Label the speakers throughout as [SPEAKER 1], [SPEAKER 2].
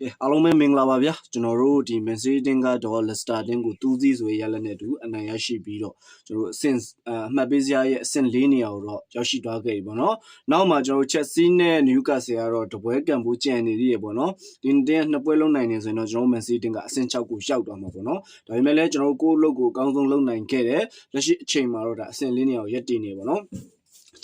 [SPEAKER 1] ကဲအားလုံးပဲမင်္ဂလာပါဗျာကျွန်တော်တို့ဒီ message တင်ကတော့ Leicester တင်ကိုတူးစီဆိုရရလက်နဲ့တူအနိုင်ရရှိပြီးတော့ကျွန်တော်တို့အဆင့်အမှတ်ပေးစရာရဲ့အဆင့်၄နေရာကိုတော့ရောက်ရှိသွားခဲ့ပြီပေါ့နော်နောက်မှာကျွန်တော်တို့ Chelsea နဲ့ Newcastle ကတော့တပွဲကံဖို့ကြံနေသေးရပေါ့နော်ဒီတင်နှစ်ပွဲလုံးနိုင်နေဆိုရင်တော့ကျွန်တော်တို့ message တင်ကအဆင့်6ကိုရောက်သွားမှာပေါ့နော်ဒါပေမဲ့လည်းကျွန်တော်တို့ကိုယ့်လုပ်ကိုအကောင်းဆုံးလုပ်နိုင်ခဲ့တယ်လက်ရှိအချိန်မှာတော့ဒါအဆင့်၄နေရာကိုရပ်တည်နေပေါ့နော်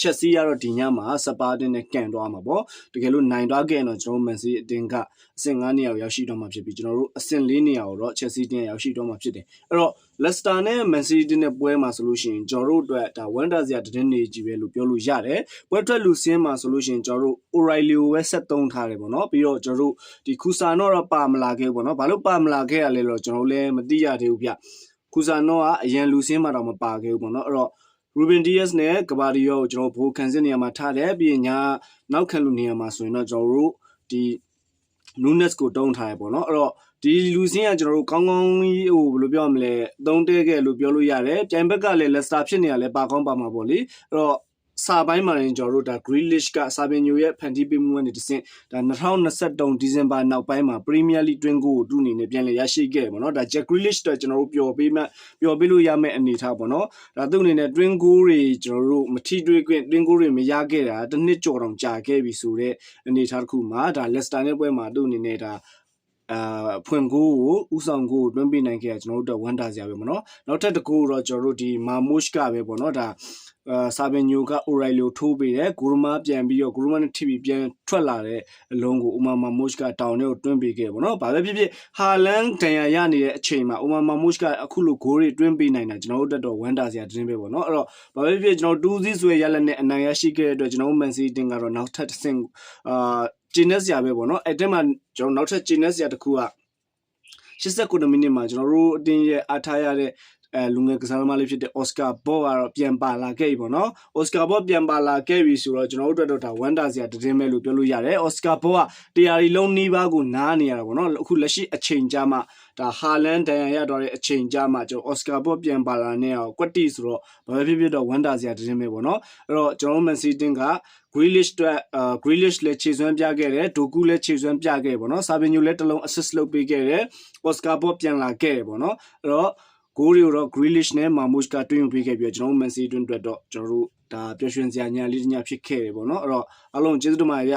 [SPEAKER 1] ချက်စီကတော့ဒီညမှာစပါတင်နဲ့ကန်သွားမှာပေါ့တကယ်လို့နိုင်သွားခဲ့ရင်တော့ကျွန်တော်မန်စီအတင်းကအဆင့်9နေရာကိုရောက်ရှိတော့မှာဖြစ်ပြီးကျွန်တော်တို့အဆင့်4နေရာကိုတော့ချက်စီတင်းရောက်ရှိတော့မှာဖြစ်တယ်အဲ့တော့လက်စတာနဲ့မန်စီတင်းနဲ့ပွဲမှာဆိုလို့ရှိရင်ကျွန်တော်တို့အတွက်ဒါဝမ်ဒါစရာတည်နေကြီးပဲလို့ပြောလို့ရတယ်ပွဲထွက်လူစင်းမှာဆိုလို့ရှိရင်ကျွန်တော်တို့ O'Reilly ကိုပဲဆက်သုံးထားတယ်ပေါ့နော်ပြီးတော့ကျွန်တော်တို့ဒီခူဆာနော့တော့ပါမလာခဲ့ဘူးပေါ့နော်ဘာလို့ပါမလာခဲ့ရလဲလို့ကျွန်တော်လည်းမသိရသေးဘူးဗျခူဆာနော့ကအရန်လူစင်းမှာတော့မပါခဲ့ဘူးပေါ့နော်အဲ့တော့ Ruben Diaz နဲ့ကဘာဒီယောကိုကျွန်တော်ဘိုးခံစစ်နေရာမှာထားတယ်ပြီးရင်ညာနောက်ခံလူနေရာမှာဆိုရင်တော့ကျွန်တော်တို့ဒီ Nunes ကိုတုံးထားရပေါ့နော်အဲ့တော့ဒီလူစင်းကကျွန်တော်တို့ကောင်းကောင်းကြီးဟိုဘယ်လိုပြောရမလဲသုံးတဲခဲ့လို့ပြောလို့ရတယ်ပြိုင်ဘက်ကလည်း Leicester ဖြစ်နေရလဲပါကောင်းပါမှာပေါ့လေအဲ့တော့ စာပိုင်းမှာရင်ကျွန်တော်တို့ဒါ Grealish ကစာပင်ညိုရဲ့ဖန်တီးပေးမှုကနေတဆင့်ဒါ2023ဒီဇင်ဘာနောက်ပိုင်းမှာ Premier League တွင်းကိုတူအနေနဲ့ပြန်လည်ရရှိခဲ့တယ်ပေါ့နော်ဒါ Jack Grealish တော့ကျွန်တော်တို့ပျော်ပေးမှပျော်ပေးလို့ရမယ့်အနေအထားပေါ့နော်ဒါသူ့အနေနဲ့ twin goal တွေကျွန်တော်တို့မထိတွေ့ခွင့် twin goal တွေမရခဲ့တာတစ်နှစ်ကျော်တောင်ကြာခဲ့ပြီဆိုတော့အနေအထားတစ်ခုမှာဒါ Leicester နဲ့ပွဲမှာသူ့အနေနဲ့ဒါ အာဖွင့်ကိုကိုဥဆောင်ကိုတွင်းပေးနိုင်ခဲ့တာကျွန်တော်တို့တော့ဝမ်းတာစရာပဲမနော်နောက်ထပ်တစ်ခုတော့ကျွန်တော်တို့ဒီမာမို့ရှ်ကပဲပေါ့နော်ဒါအာဆာဘင်ညိုကအိုရိုင်လိုထိုးပေးတယ်ဂိုရမာပြန်ပြီးတော့ဂိုရမာနဲ့ထိပြီးပြန်ထွက်လာတဲ့အလုံးကိုဥမာမာမို့ရှ်ကတောင်ထဲကိုတွင်းပေးခဲ့ပေါ့နော်ဘာပဲဖြစ်ဖြစ်ဟာလန်ဒန်ယာရနေတဲ့အချိန်မှာဥမာမာမို့ရှ်ကအခုလိုဂိုးတွေတွင်းပေးနိုင်တာကျွန်တော်တို့တက်တော့ဝမ်းတာစရာတင်းပဲပေါ့နော်အဲ့တော့ဘာပဲဖြစ်ဖြစ်ကျွန်တော်တူးစီးဆွဲရလက်နဲ့အနိုင်ရရှိခဲ့တဲ့အတွက်ကျွန်တော်မန်စီတင်ကတော့နောက်ထပ်တစ်ဆင့်အာ ဂျင်းနက်စရာပဲပေါ့နော်အဲ့တဲမှာကျွန်တော်နောက်ထပ်ဂျင်းနက်စရာတစ်ခုက89မိနစ်မှာကျွန်တော်တို့အတင်းရဲ့အားထားရတဲ့ အဲလူငယ်ကစားသမားလေးဖြစ်တဲ့အော်စကာဘော့ကတော့ပြန်ပါလာခဲ့ပြီပေါ့နော်အော်စကာဘော့ပြန်ပါလာခဲ့ပြီဆိုတော့ကျွန်တော်တို့အတွက်တော့ဒါဝမ်ဒါစရာတည်င်းမဲ့လို့ပြောလို့ရတယ်အော်စကာဘော့ကတရားရီလုံးနီးပါးကိုနားနေရတာပေါ့နော်အခုလက်ရှိအချိန်ကြာမှဒါဟာလန်ဒန်ရရတော့တဲ့အချိန်ကြာမှကျွန်တော်အော်စကာဘော့ပြန်ပါလာနေအောင်ကွက်တီဆိုတော့ဘာပဲဖြစ်ဖြစ်တော့ဝမ်ဒါစရာတည်င်းမဲ့ပေါ့နော်အဲ့တော့ကျွန်တော်မန်စီတင်က Grealish အတွက်အာ Grealish လည်းခြေစွမ်းပြခဲ့တယ်ဒိုကူလည်းခြေစွမ်းပြခဲ့ပေါ့နော်ဆာဗင်ညိုလည်းတစ်လုံး assist လုပ်ပေးခဲ့တယ်အော်စကာဘော့ပြန်လာခဲ့တယ်ပေါ့နော်အဲ့တော့ ဂိုးတွေကိုတော့ Grealish နဲ့ Marmoush ကတွင်းယူပေးခဲ့ပြီးတော့ကျွန်တော်တို့ Man City တွင်းအတွက်တော့ကျွန်တော်တို့ဒါပျော်ရွှင်စရာညာလေးတစ်ညဖြစ်ခဲ့တယ်ပေါ့နော်အဲ့တော့အားလုံးကျေးဇူးတင်ပါတယ်ဗျ